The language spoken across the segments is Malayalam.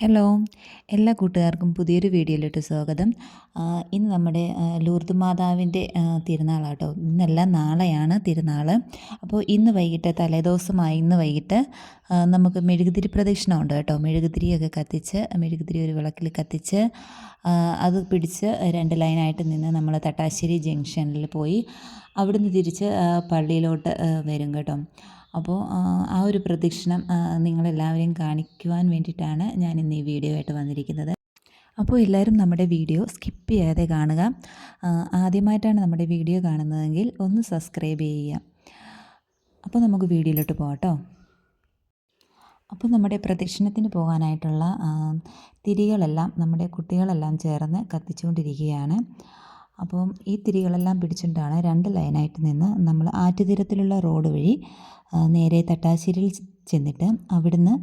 ഹലോ എല്ലാ കൂട്ടുകാർക്കും പുതിയൊരു വീഡിയോയിലോട്ട് സ്വാഗതം. ഇന്ന് നമ്മുടെ ലൂർദ് മാതാവിന്റെ തിരുനാളാട്ടോ. ഇന്നല്ല നാളെയാണ് തിരുനാൾ അപ്പോൾ ഇന്ന് വൈകിട്ട് തലേദിവസമായി ഇന്ന് വൈകിട്ട് നമുക്ക് മെഴുകുതിരി പ്രദക്ഷിണം ഉണ്ട് കേട്ടോ. മെഴുകുതിരിയൊക്കെ കത്തിച്ച് മെഴുകുതിരി ഒരു വിളക്കിൽ കത്തിച്ച് അത് പിടിച്ച് രണ്ട് ലൈനായിട്ട് നിന്ന് നമ്മൾ തട്ടാശ്ശേരി ജംഗ്ഷനിൽ പോയി അവിടുന്ന് തിരിച്ച് പള്ളിയിലോട്ട് വരും കേട്ടോ. അപ്പോൾ ആ, ഒരു പ്രദക്ഷിണം നിങ്ങളെല്ലാവരെയും കാണിക്കുവാൻ വേണ്ടിയിട്ടാണ് ഞാൻ ഇന്ന് ഈ വീഡിയോ ആയിട്ട് വന്നിരിക്കുന്നത്. അപ്പോൾ എല്ലാവരും നമ്മുടെ വീഡിയോ സ്കിപ്പ് ചെയ്യാതെ കാണുക. ആദ്യമായിട്ടാണ് നമ്മുടെ വീഡിയോ കാണുന്നതെങ്കിൽ ഒന്ന് സബ്സ്ക്രൈബ് ചെയ്യുക. അപ്പോൾ നമുക്ക് വീഡിയോയിലോട്ട് പോകാം അപ്പോൾ നമ്മുടെ പ്രദക്ഷിണത്തിന് പോകാനായിട്ടുള്ള തിരികളെല്ലാം നമ്മുടെ കുട്ടികളെല്ലാം ചേർന്ന് കത്തിച്ചുകൊണ്ടിരിക്കുകയാണ്. അപ്പം ഈ തിരികളെല്ലാം പിടിച്ചുകൊണ്ടാണ് രണ്ട് ലൈനായിട്ട് നിന്ന് നമ്മൾ ആറ്റുതീരത്തിലുള്ള റോഡ് വഴി നേരെ തട്ടാശ്ശേരിയിൽ ചെന്നിട്ട് അവിടുന്ന്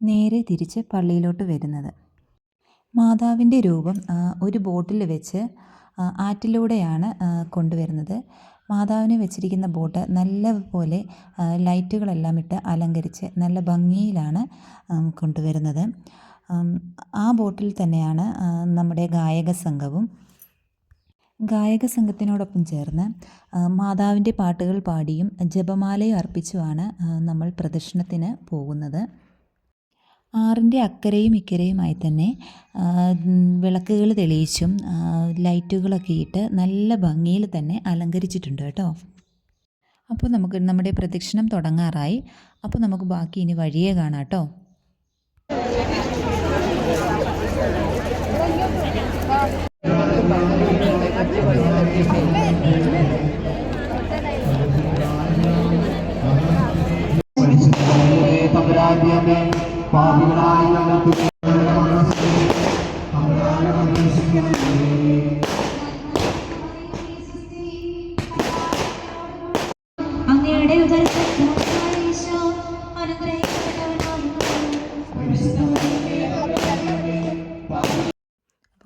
നേരെ തിരിച്ച് പള്ളിയിലോട്ട് വരുന്നത്. മാതാവിന്റെ രൂപം ഒരു ബോട്ടിൽ വെച്ച് ആറ്റിലൂടെയാണ് കൊണ്ടുവരുന്നത്. മാതാവിനെ വെച്ചിരിക്കുന്ന ബോട്ട് നല്ല പോലെ ലൈറ്റുകളെല്ലാം ഇട്ട് അലങ്കരിച്ച് നല്ല ഭംഗിയിലാണ് കൊണ്ടുവരുന്നത്. ആ ബോട്ടിൽ തന്നെയാണ് നമ്മുടെ ഗായക സംഘവും ഗായക സംഘത്തിനോടൊപ്പം ചേർന്ന് മാതാവിന്റെ പാട്ടുകൾ പാടിയും ജപമാലയും അർപ്പിച്ചുമാണ് നമ്മൾ പ്രദർശനത്തിന് പോകുന്നത്. ആറിന്റെ അക്കരയും ഇക്കരയുമായി തന്നെ വിളക്കുകൾ തെളിയിച്ചും ലൈറ്റുകളൊക്കെ ഇട്ട് നല്ല ഭംഗിയിൽ തന്നെ അലങ്കരിച്ചിട്ടുണ്ട് കേട്ടോ. അപ്പോൾ നമുക്ക് നമ്മുടെ പ്രദക്ഷിണം തുടങ്ങാറായി. അപ്പോൾ നമുക്ക് ബാക്കി ഇനി വഴിയേ കാണാം കേട്ടോ. Amen.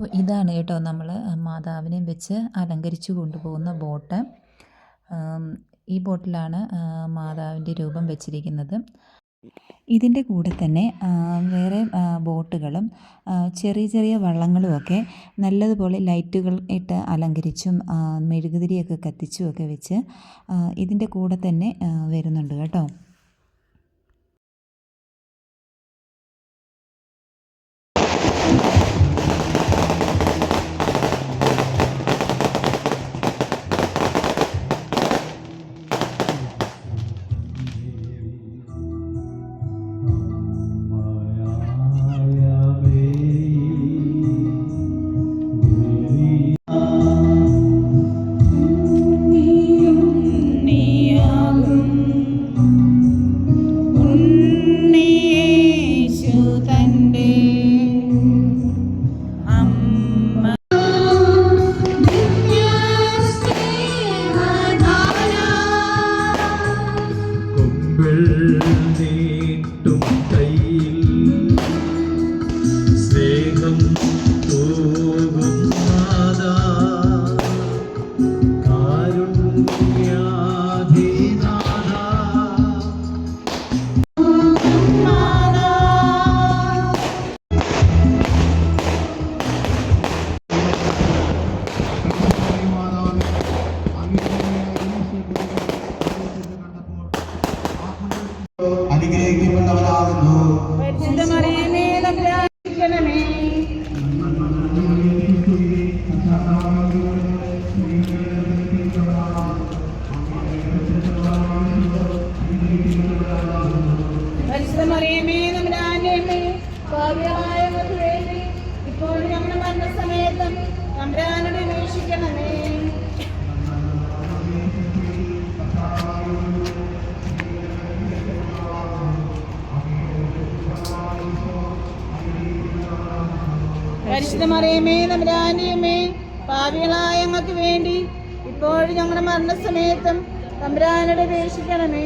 അപ്പോൾ ഇതാണ് കേട്ടോ നമ്മൾ മാതാവിനെ വെച്ച് അലങ്കരിച്ചു കൊണ്ടുപോകുന്ന ബോട്ട്. ഈ ബോട്ടിലാണ് മാതാവിന്റെ രൂപം വെച്ചിരിക്കുന്നത്. ഇതിന്റെ കൂടെ തന്നെ വേറെ ബോട്ടുകളും ചെറിയ ചെറിയ വള്ളങ്ങളുമൊക്കെ നല്ലതുപോലെ ലൈറ്റുകൾ ഇട്ട് അലങ്കരിച്ചും മെഴുകുതിരിയൊക്കെ കത്തിച്ചും ഒക്കെ വെച്ച് ഇതിന്റെ കൂടെ തന്നെ വരുന്നുണ്ട് കേട്ടോ. പാവികളായ ഞങ്ങൾക്ക് വേണ്ടി ഇപ്പോഴും ഞങ്ങളുടെ മരണസമയത്തും തമ്പുരാനോട് അപേക്ഷിക്കണമേ.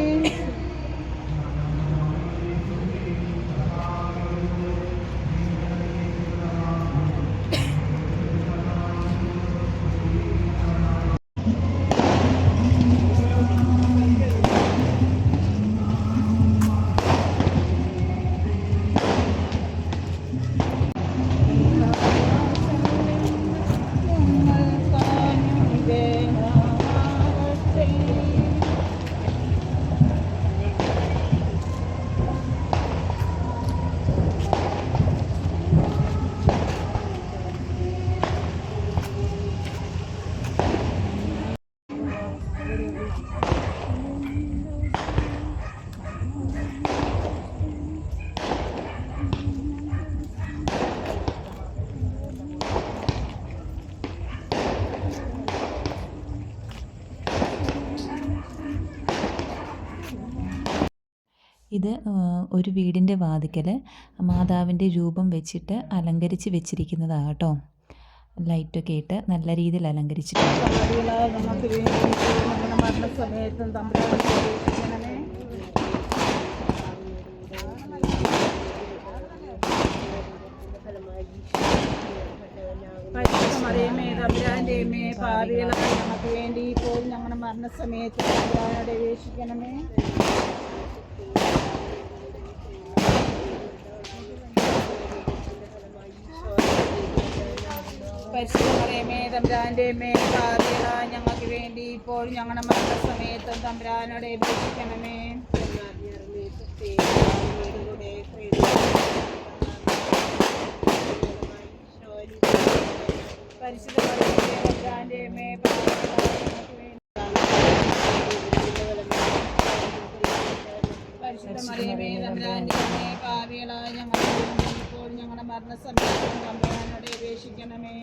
ഇത് ഒരു വീടിന്റെ വാതിക്കൽ മാതാവിന്റെ രൂപം വെച്ചിട്ട് അലങ്കരിച്ച് വെച്ചിരിക്കുന്നതാണ് കേട്ടോ ലൈറ്റൊക്കെ ഇട്ട് നല്ല രീതിയിൽ അലങ്കരിച്ചിട്ടുണ്ട്. പാപികളായ ഞങ്ങൾക്ക് വേണ്ടി ഇപ്പോഴും ഞങ്ങളുടെ മരണസമയത്തും തമ്പുരാനോട് അപേക്ഷിക്കണമേ പരിശുദ്ധ മറിയമേ തമ്പുരാന്റെ അമ്മേ പാപികളായ ഞങ്ങൾക്ക് വേണ്ടി ഇപ്പോഴും ഞങ്ങളുടെ മരണസമയത്ത് തമ്പുരാനോട് അപേക്ഷിക്കണമേ. പരിശുദ്ധ മറിയമേ തമ്പുരാന്റെ മേ പാപികളായ ഞങ്ങൾക്ക് വേണ്ടി ഇപ്പോൾ ഞങ്ങളുടെ മരണസമയത്തും തമ്പുരാനോട് അപേക്ഷിക്കണമേ. പരിശുദ്ധ മറിയമേ തമ്പുരാന്റെ മേ പരിശുദ്ധ മറിയമേ തമ്പുരാന്റെ അമ്മേ പാപികളായ ഞങ്ങൾക്ക് ഇപ്പോൾ ഞങ്ങളുടെ മരണസമയത്തും തമ്പുരാനോട് അപേക്ഷിക്കണമേ.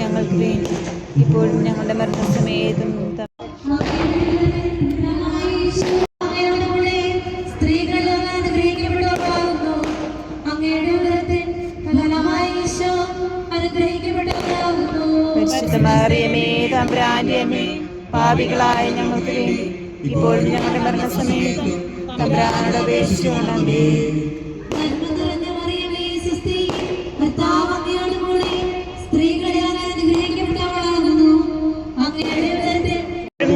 ഞങ്ങൾക്ക് വേണ്ടി ഇപ്പോഴും ഞങ്ങളുടെ മരണസമയത്തും പാപികളായ ഞങ്ങൾക്ക് വേണ്ടി. ഇപ്പോഴും ഞങ്ങളുടെ മരണസമയത്തും തമ്പുരാനോട് അപേക്ഷിച്ചുകൊണ്ടേ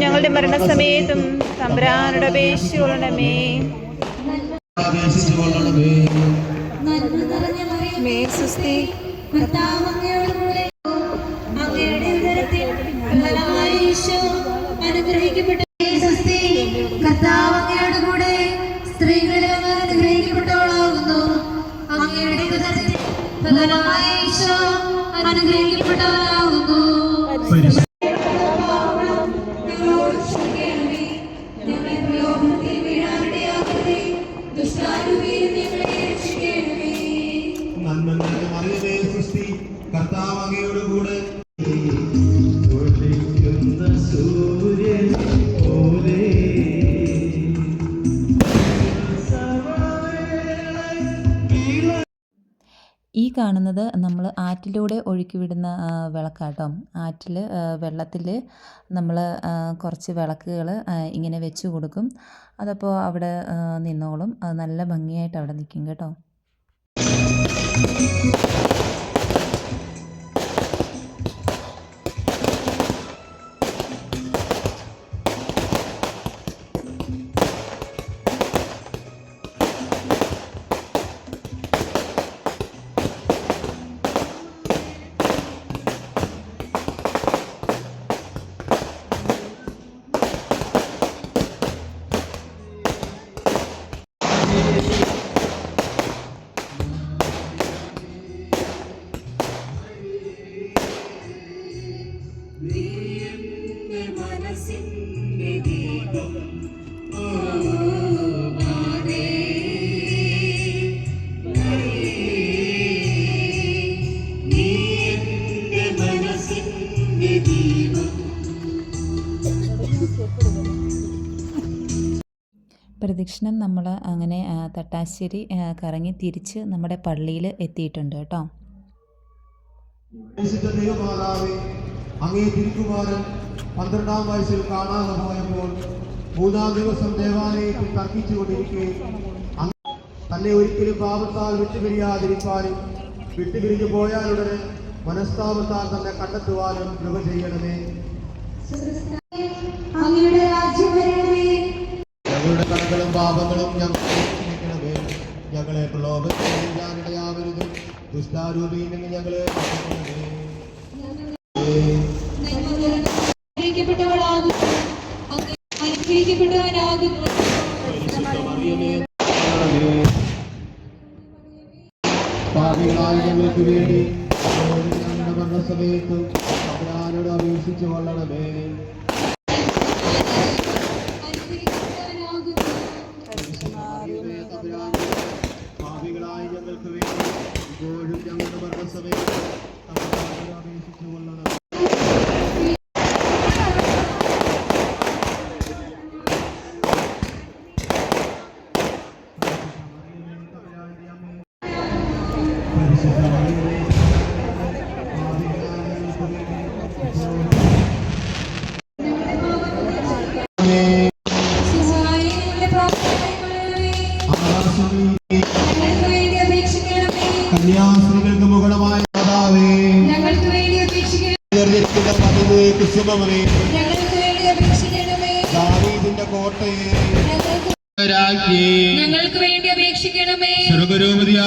ഞങ്ങളുടെ മരണസമയത്തും തമ്പുരാനോട് അപേക്ഷിച്ചുകൊള്ളണമേ. മേ സുസ്തി കർത്താവ് അങ്ങയുടെ അനുഗ്രഹിക്കപ്പെട്ട കർത്താവ് അങ്ങയോട് കൂടെ സ്ത്രീകളെ അങ്ങ് അനുഗ്രഹിക്കപ്പെട്ടവളാകുന്നു അങ്ങയുടെ ഉദരത്തിൻ ഫലമായ ഈശോ അനുഗ്രഹിക്കപ്പെട്ടവളാകുന്നു ഞങ്ങളോട് ക്ഷമിക്കണമേ. കാണുന്നത് നമ്മൾ ആറ്റിലൂടെ ഒഴുക്കി വിടുന്ന വിളക്കാട്ടോ. ആറ്റിൽ വെള്ളത്തിൽ നമ്മൾ കുറച്ച് വിളക്കുകൾ ഇങ്ങനെ വെച്ച് കൊടുക്കും. അതപ്പോൾ അവിടെ നിന്നോളും. അത് നല്ല ഭംഗിയായിട്ട് അവിടെ നിൽക്കും കേട്ടോ. പ്രദക്ഷിണം നമ്മൾ അങ്ങനെ തട്ടാശ്ശേരി കറങ്ങി തിരിച്ച് നമ്മുടെ പള്ളിയിൽ എത്തിയിട്ടുണ്ട് കേട്ടോ. അങ്ങേ തിരുക്കുമാരൻ പന്ത്രണ്ടാം വയസ്സിൽ കാണാതെ പോയപ്പോൾ മൂന്നാം ദിവസം ദേവാലയത്തിൽ തർക്കിച്ചുകൊണ്ടിരിക്കെ തന്നെ ഒരിക്കലും പാപത്താൽ വിട്ടുപിരിയാതിരിക്കാനും വിട്ടുപിരിഞ്ഞു പോയാലുടനെ മനസ്താപത്താൽ തന്നെ കണ്ടെത്തുവാനും കൃപ ചെയ്യണമേ. ഞങ്ങളുടെ കടകളും പാപങ്ങളും ഞങ്ങളെ ക്ഷമിക്കണമേ ഞങ്ങളെ പ്രലോഭനത്തിനിടയാവരുത് ദുഷ്ടാരൂപിയിൽ നിന്ന് ഞങ്ങളെ പാപികളായ ഞങ്ങൾക്ക് വേണ്ടി ഞങ്ങളുടെ മരണസമയത്തും അവരാരോട് അപേക്ഷിച്ചു കൊള്ളണമേ. തമ്പുരാനെ ഭാവികളായ ഞങ്ങൾക്ക് വേണ്ടി ഇപ്പോഴും ഞങ്ങളുടെ മരണസമയത്ത് തമ്പുരാനെ അപേക്ഷിച്ചു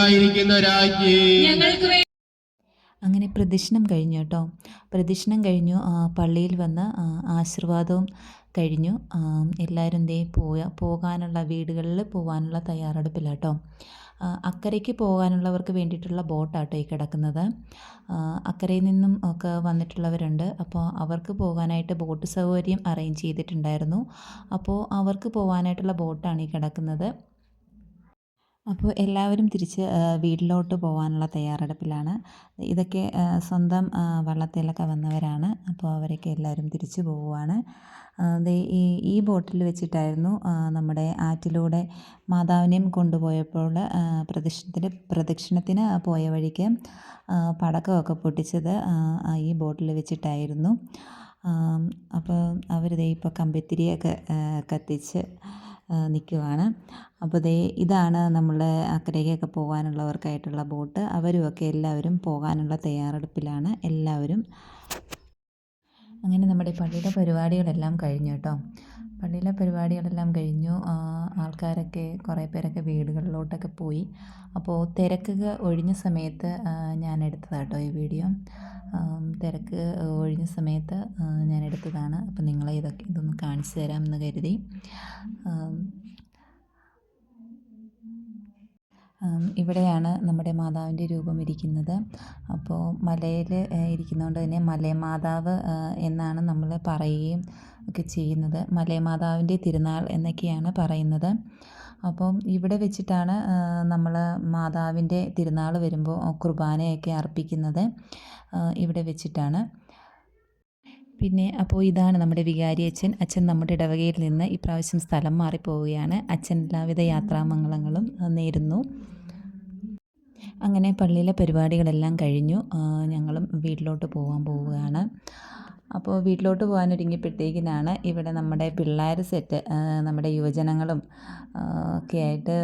സ്വർഗരൂപതിയായിരിക്കുന്ന രാജ്യം ഞങ്ങൾക്ക് വേണ്ടി അങ്ങനെ പ്രദക്ഷിണം കഴിഞ്ഞു കേട്ടോ. പ്രദക്ഷിണം കഴിഞ്ഞു. പള്ളിയിൽ വന്ന് ആശീർവാദവും കഴിഞ്ഞു. എല്ലാവരും ദേ പോയ പോകാനുള്ള വീടുകളിൽ പോകാനുള്ള തയ്യാറെടുപ്പില്ല കേട്ടോ. അക്കരയ്ക്ക് പോകാനുള്ളവർക്ക് വേണ്ടിയിട്ടുള്ള ബോട്ടാട്ടോ ഈ കിടക്കുന്നത്. അക്കരയിൽ നിന്നും ഒക്കെ വന്നിട്ടുള്ളവരുണ്ട്. അപ്പോൾ അവർക്ക് പോകാനായിട്ട് ബോട്ട് സൗകര്യം അറേഞ്ച് ചെയ്തിട്ടുണ്ടായിരുന്നു. അപ്പോൾ അവർക്ക് പോകാനായിട്ടുള്ള ബോട്ടാണ് ഈ കിടക്കുന്നത്. അപ്പോൾ എല്ലാവരും തിരിച്ച് വീട്ടിലോട്ട് പോകാനുള്ള തയ്യാറെടുപ്പിലാണ്. ഇതൊക്കെ സ്വന്തം വള്ളത്തിലൊക്കെ വന്നവരാണ്. അപ്പോൾ അവരൊക്കെ എല്ലാവരും തിരിച്ചു പോവുകയാണ് ഈ ഈ ബോട്ടിൽ വെച്ചിട്ടായിരുന്നു നമ്മുടെ ആറ്റിലൂടെ മാതാവിനെയും കൊണ്ടുപോയപ്പോൾ പ്രദക്ഷിണത്തിന് പ്രദക്ഷിണത്തിന് പോയ വഴിക്ക് പടക്കമൊക്കെ പൊട്ടിച്ചത് ഈ ബോട്ടിൽ വെച്ചിട്ടായിരുന്നു. അപ്പോൾ അവർ ഇപ്പോൾ കമ്പിത്തിരിയൊക്കെ കത്തിച്ച് നിൽക്കുവാണ് അപ്പോൾ ദേ ഇതാണ് നമ്മൾ അക്കരയ്ക്കൊക്കെ പോകാനുള്ളവർക്കായിട്ടുള്ള ബോട്ട്. അവരുമൊക്കെ എല്ലാവരും പോകാനുള്ള തയ്യാറെടുപ്പിലാണ്. എല്ലാവരും അങ്ങനെ നമ്മുടെ പള്ളിയിലെ പരിപാടികളെല്ലാം കഴിഞ്ഞു കേട്ടോ. പള്ളിയിലെ പരിപാടികളെല്ലാം കഴിഞ്ഞു. ആൾക്കാരൊക്കെ കുറേ പേരൊക്കെ വീടുകളിലോട്ടൊക്കെ പോയി. അപ്പോൾ തിരക്കൊക്കെ ഒഴിഞ്ഞ സമയത്ത് ഞാൻ എടുത്തതാട്ടോ ഈ വീഡിയോ. തിരക്ക് ഒഴിഞ്ഞ സമയത്ത് ഞാൻ എടുത്തതാണ്. അപ്പോൾ നിങ്ങളെ ഇതൊക്കെ ഇതൊന്ന് കാണിച്ചു തരാമെന്ന് കരുതി. ഇവിടെയാണ് നമ്മുടെ മാതാവിന്റെ രൂപം ഇരിക്കുന്നത്. അപ്പോൾ മലയിൽ ഇരിക്കുന്നതുകൊണ്ട് തന്നെ മലയമാതാവ് എന്നാണ് നമ്മൾ പറയുകയും ഒക്കെ ചെയ്യുന്നത്. മലയമാതാവിന്റെ തിരുനാൾ എന്നൊക്കെയാണ് പറയുന്നത്. അപ്പോൾ ഇവിടെ വെച്ചിട്ടാണ് നമ്മൾ മാതാവിന്റെ തിരുനാൾ വരുമ്പോൾ കുർബാനയൊക്കെ അർപ്പിക്കുന്നത്. ഇവിടെ വെച്ചിട്ടാണ്. പിന്നെ അപ്പോൾ ഇതാണ് നമ്മുടെ വികാരി അച്ഛൻ. അച്ഛൻ നമ്മുടെ ഇടവകയിൽ നിന്ന് ഇപ്രാവശ്യം സ്ഥലം മാറിപ്പോവുകയാണ്. അച്ഛൻ എല്ലാവിധ യാത്രാമംഗളങ്ങളും നേരുന്നു. അങ്ങനെ പള്ളിയിലെ പരിപാടികളെല്ലാം കഴിഞ്ഞു. ഞങ്ങളും വീട്ടിലോട്ട് പോകാൻ പോവുകയാണ്. അപ്പോൾ വീട്ടിലോട്ട് പോകാൻ ഒരുങ്ങിയപ്പോഴത്തേക്കിനാണ് ഇവിടെ നമ്മുടെ പിള്ളേർ സെറ്റ് നമ്മുടെ യുവജനങ്ങളും ഒക്കെ ആയിട്ട്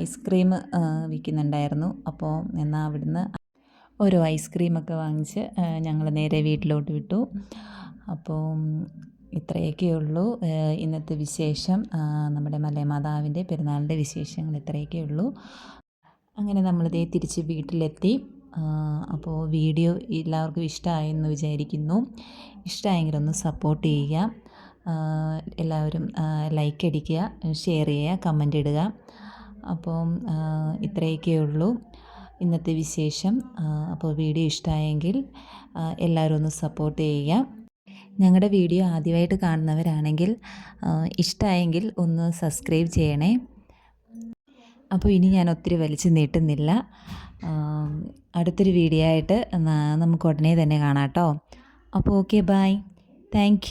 ഐസ്ക്രീം വിൽക്കുന്നുണ്ടായിരുന്നു. അപ്പോൾ എന്നാൽ അവിടുന്ന് ഓരോ ഐസ്ക്രീമൊക്കെ വാങ്ങിച്ച് ഞങ്ങൾ നേരെ വീട്ടിലോട്ട് വിട്ടു. അപ്പോൾ ഇത്രയൊക്കെ ഉള്ളൂ. ഇന്നത്തെ വിശേഷം നമ്മുടെ മലയമാതാവിന്റെ പെരുന്നാളിന്റെ വിശേഷങ്ങൾ ഇത്രയൊക്കെ ഉള്ളൂ. അങ്ങനെ നമ്മളിതേ തിരിച്ച് വീട്ടിലെത്തി. അപ്പോൾ വീഡിയോ എല്ലാവർക്കും ഇഷ്ടമായെന്ന് വിചാരിക്കുന്നു. ഇഷ്ടമായെങ്കിൽ ഒന്ന് സപ്പോർട്ട് ചെയ്യുക. എല്ലാവരും ലൈക്ക് അടിക്കുക ഷെയർ ചെയ്യുക കമന്റ് ഇടുക. അപ്പോൾ ഇത്രയൊക്കെ ഉള്ളൂ. ഇന്നത്തെ വിശേഷം അപ്പോൾ വീഡിയോ ഇഷ്ടമായെങ്കിൽ എല്ലാവരും ഒന്ന് സപ്പോർട്ട് ചെയ്യുക. ഞങ്ങളുടെ വീഡിയോ ആദ്യമായിട്ട് കാണുന്നവരാണെങ്കിൽ ഇഷ്ടമായെങ്കിൽ ഒന്ന് സബ്സ്ക്രൈബ് ചെയ്യണേ. അപ്പോൾ ഇനി ഞാൻ ഒത്തിരി വലിച്ചു നീട്ടുന്നില്ല. അടുത്തൊരു വീഡിയോ ആയിട്ട് നമുക്ക് ഉടനെ തന്നെ കാണാം കേട്ടോ. അപ്പോൾ ഓക്കെ ബായ് താങ്ക്